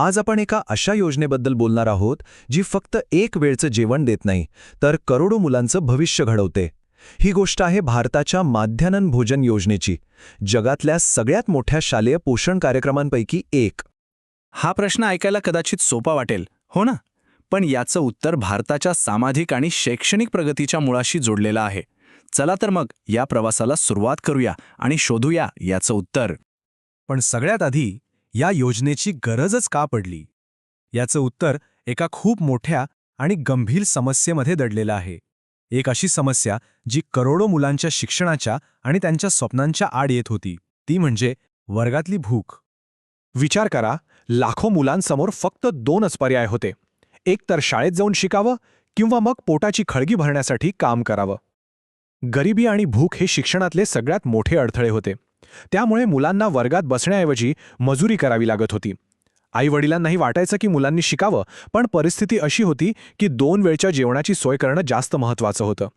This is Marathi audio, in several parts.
आज आपण एका अशा योजनेबद्दल बोलणार आहोत जी फक्त एक वेळचं जेवण देत नाही तर करोडो मुलांचं भविष्य घडवते. ही गोष्ट आहे भारताच्या माध्यान्हन भोजन योजनेची जगातल्या सगळ्यात मोठ्या शालेय पोषण कार्यक्रमांपैकी एक. हा प्रश्न ऐकायला कदाचित सोपा वाटेल हो ना? पण याचं उत्तर भारताच्या सामाजिक आणि शैक्षणिक प्रगतीच्या मुळाशी जोडलेलं आहे. चला तर मग या प्रवासाला सुरुवात करूया आणि शोधूया याचं उत्तर. पण सगळ्यात आधी या योजनेची गरजच का पडली? याचं उत्तर एका खूप मोठ्या आणि गंभीर समस्येमध्ये दडलेलं आहे. एक अशी समस्या जी करोडो मुलांच्या शिक्षणाच्या आणि त्यांच्या स्वप्नांच्या आड येत होती. ती म्हणजे वर्गातली भूक. विचार करा लाखो मुलांसमोर फक्त दोनच पर्याय होते. एक तर शाळेत जाऊन शिकावं किंवा मग पोटाची खळगी भरण्यासाठी काम करावं. गरिबी आणि भूक हे शिक्षणातले सगळ्यात मोठे अडथळे होते. त्यामुळे मुलांना वर्गात बसण्याऐवजी मजुरी करावी लागत होती. आईवडिलांनाही वाटायचं की मुलांनी शिकावं पण परिस्थिती अशी होती की दोन वेळच्या जेवणाची सोय करणं जास्त महत्वाचं होतं.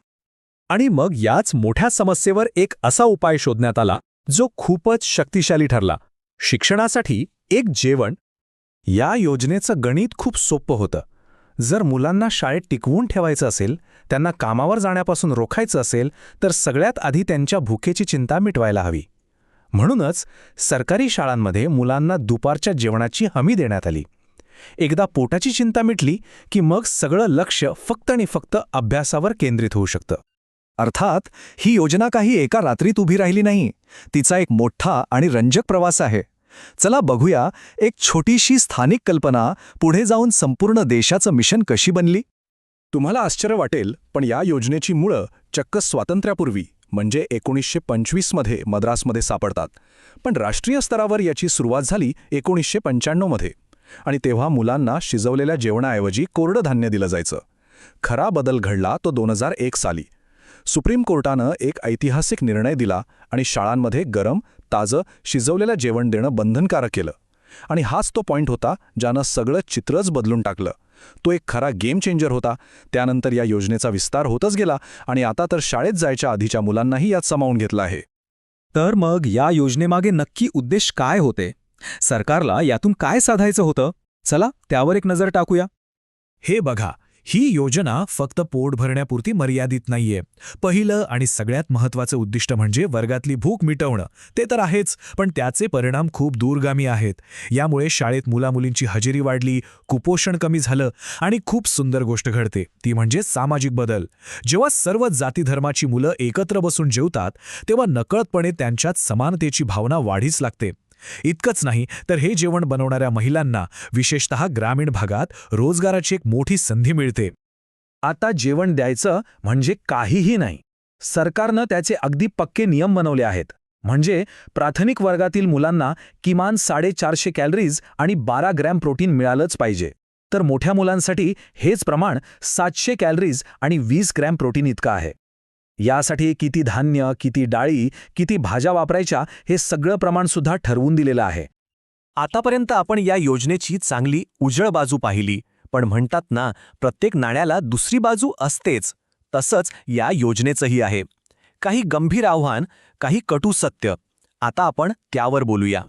आणि मग याच मोठ्या समस्येवर एक असा उपाय शोधण्यात आला जो खूपच शक्तिशाली ठरला. शिक्षणासाठी एक जेवण या योजनेचं गणित खूप सोपं होतं. जर मुलांना शाळेत टिकवून ठेवायचं असेल त्यांना कामावर जाण्यापासून रोखायचं असेल तर सगळ्यात आधी त्यांच्या भुकेची चिंता मिटवायला हवी. म्हणूनच सरकारी शाळांमध्ये मुलांना दुपारच्या जेवणाची हमी देण्यात आली. एकदा पोटाची चिंता मिटली की मग सगळं लक्ष फक्त आणि फक्त अभ्यासावर केंद्रित होऊ शकतं. अर्थात ही योजना काही एका रात्रीत उभी राहिली नाही. तिचा एक मोठा आणि रंजक प्रवास आहे. चला बघूया एक छोटीशी स्थानिक कल्पना पुढे जाऊन संपूर्ण देशाचं मिशन कशी बनली? तुम्हाला आश्चर्य वाटेल पण या योजनेची मुळं चक्क स्वातंत्र्यापूर्वी. म्हणजे एकोणीसशे पंचवीसमध्ये मद्रासमध्ये सापडतात. पण राष्ट्रीय स्तरावर याची सुरुवात झाली एकोणीसशे पंच्याण्णवमध्ये आणि तेव्हा मुलांना शिजवलेल्या जेवणाऐवजी कोरडं धान्य दिलं जायचं. खरा बदल घडला तो दोन हजार एक साली. सुप्रीम कोर्टानं एक ऐतिहासिक निर्णय दिला आणि शाळांमध्ये गरम ताजं शिजवलेलं जेवण देणं बंधनकारक केलं. आणि हाच तो पॉइंट होता ज्यानं सगळं चित्रच बदलून टाकलं. तो एक खरा गेम चेंजर होता. त्यानंतर या योजनेचा विस्तार होतच गेला आणि आता तर शाळेत जायच्या आधीच्या मुलांनाही यात सामावून घेतलं आहे. तर मग या योजनेमागे नक्की उद्देश काय होते? सरकारला यातून काय साधायचं होतं? चला त्यावर एक नजर टाकूया. हे बघा ही योजना फक्त पोट भरण्यापुरती मर्यादित नाहीये. पहिलं आणि सगळ्यात महत्वाचं उद्दिष्ट म्हणजे वर्गातली भूक मिटवणं. ते तर आहेच पण त्याचे परिणाम खूप दूरगामी आहेत. यामुळे शाळेत मुलामुलींची हजेरी वाढली कुपोषण कमी झालं आणि खूप सुंदर गोष्ट घडते. ती म्हणजे सामाजिक बदल. जेव्हा सर्व जातीधर्माची मुलं एकत्र बसून जेवतात तेव्हा नकळतपणे त्यांच्यात समानतेची भावना वाढीच लागते. इतकंच नाही तर हे जेवण बनवणाऱ्या महिलांना विशेषतः ग्रामीण भागात रोजगाराची एक मोठी संधी मिळते. आता जेवण द्यायचं म्हणजे काहीही नाही. सरकारनं त्याचे अगदी पक्के नियम बनवले आहेत. म्हणजे प्राथमिक वर्गातील मुलांना किमान साडेचारशे कॅलरीज आणि बारा ग्रॅम प्रोटीन मिळालंच पाहिजे. तर मोठ्या मुलांसाठी हेच प्रमाण सातशे कॅलरीज आणि वीस ग्रॅम प्रोटीन इतकं आहे. यासाठी किती धान्य किती डाळी किती भाज्या वापरायच्या हे सगळं प्रमाणसुद्धा ठरवून दिलेलं आहे. आतापर्यंत आपण या योजनेची चांगली उजळ बाजू पाहिली पण म्हणतात ना प्रत्येक नाण्याला दुसरी बाजू असतेच तसंच या योजनेचंही आहे. काही गंभीर आव्हान काही कटू सत्य आता आपण त्यावर बोलूया.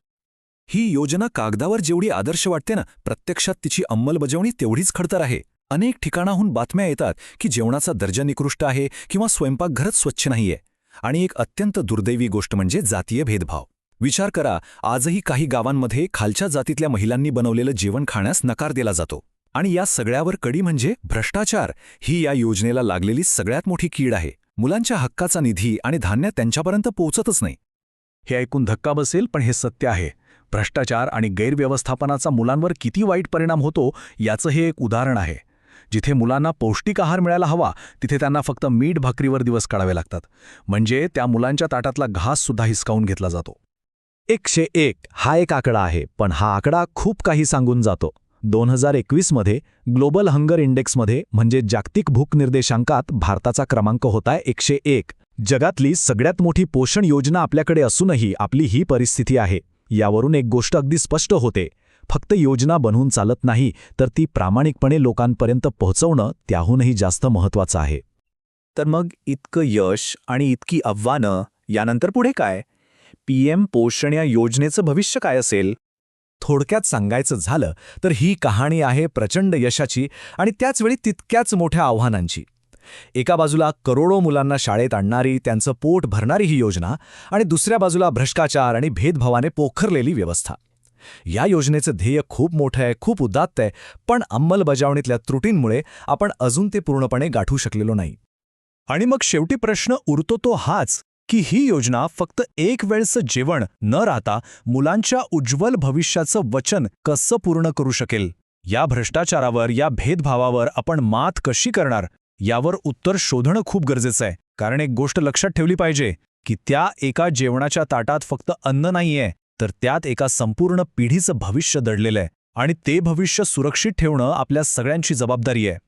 ही योजना कागदावर जेवढी आदर्श वाटते ना प्रत्यक्षात तिची अंमलबजावणी तेवढीच खडतर आहे. अनेक ठिकाणाहून बातम्या येतात की जेवणाचा दर्जा निकृष्ट आहे किंवा स्वयंपाकघरच स्वच्छ नाहीये. आणि एक अत्यंत दुर्दैवी गोष्ट म्हणजे जातीय भेदभाव. विचार करा आजही काही गावांमध्ये खालच्या जातीतल्या महिलांनी बनवलेलं जेवण खाण्यास नकार दिला जातो. आणि या सगळ्यावर कडी म्हणजे भ्रष्टाचार. ही या योजनेला लागलेली सगळ्यात मोठी कीड आहे. मुलांच्या हक्काचा निधी आणि धान्य त्यांच्यापर्यंत पोहोचतच नाही. हे ऐकून धक्का बसेल पण हे सत्य आहे. भ्रष्टाचार आणि गैरव्यवस्थापनाचा मुलांवर किती वाईट परिणाम होतो याचं हे एक उदाहरण आहे. जिथे मुलांना पौष्टिक आहार मिळायला हवा तिथे त्यांना फक्त मीठ भाकरीवर दिवस काढावे लागतात. म्हणजे त्या मुलांच्या ताटातला घाससुद्धा हिसकावून घेतला जातो. एकशे एक हा एक आकडा आहे पण हा आकडा खूप काही सांगून जातो. दोन हजार एकवीसमध्ये ग्लोबल हंगर इंडेक्समध्ये म्हणजे जागतिक भूक निर्देशांकात भारताचा क्रमांक होता एकशे एक. जगातली सगळ्यात मोठी पोषण योजना आपल्याकडे असूनही आपली ही परिस्थिती आहे. यावरून एक गोष्ट अगदी स्पष्ट होते. फक्त योजना बनवून चालत नाही तर ती प्रामाणिकपणे लोकांपर्यंत पोहोचवणं त्याहूनही जास्त महत्वाचं आहे. तर मग इतकं यश आणि इतकी आव्हानं यानंतर पुढे काय? पीएम पोषण या योजनेचं भविष्य काय असेल? थोडक्यात सांगायचं झालं तर ही कहाणी आहे प्रचंड यशाची आणि त्याचवेळी तितक्याच मोठ्या आव्हानांची. एका बाजूला करोडो मुलांना शाळेत आणणारी त्यांचं पोट भरणारी ही योजना आणि दुसऱ्या बाजूला भ्रष्टाचार आणि भेदभावाने पोखरलेली व्यवस्था. या योजनेचं ध्येय खूप मोठं आहे खूप उदात्त आहे पण अंमलबजावणीतल्या त्रुटींमुळे आपण अजून ते पूर्णपणे गाठू शकलेलो नाही. आणि मग शेवटी प्रश्न उरतो तो हाच की ही योजना फक्त एक वेळचं जेवण न राहता मुलांच्या उज्ज्वल भविष्याचं वचन कसं पूर्ण करू शकेल? या भ्रष्टाचारावर या भेदभावावर आपण मात कशी करणार? यावर उत्तर शोधणं खूप गरजेचं आहे. कारण एक गोष्ट लक्षात ठेवली पाहिजे की त्या एका जेवणाच्या ताटात फक्त अन्न नाहीये तर त्यात एका संपूर्ण पिढीचं भविष्य दडलेलं आहे आणि ते भविष्य सुरक्षित ठेवणं आपल्या सगळ्यांची जबाबदारी आहे.